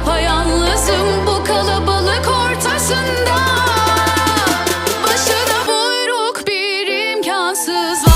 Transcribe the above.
Yapayalnızım bu kalabalık ortasında. Başına buyruk bir imkansız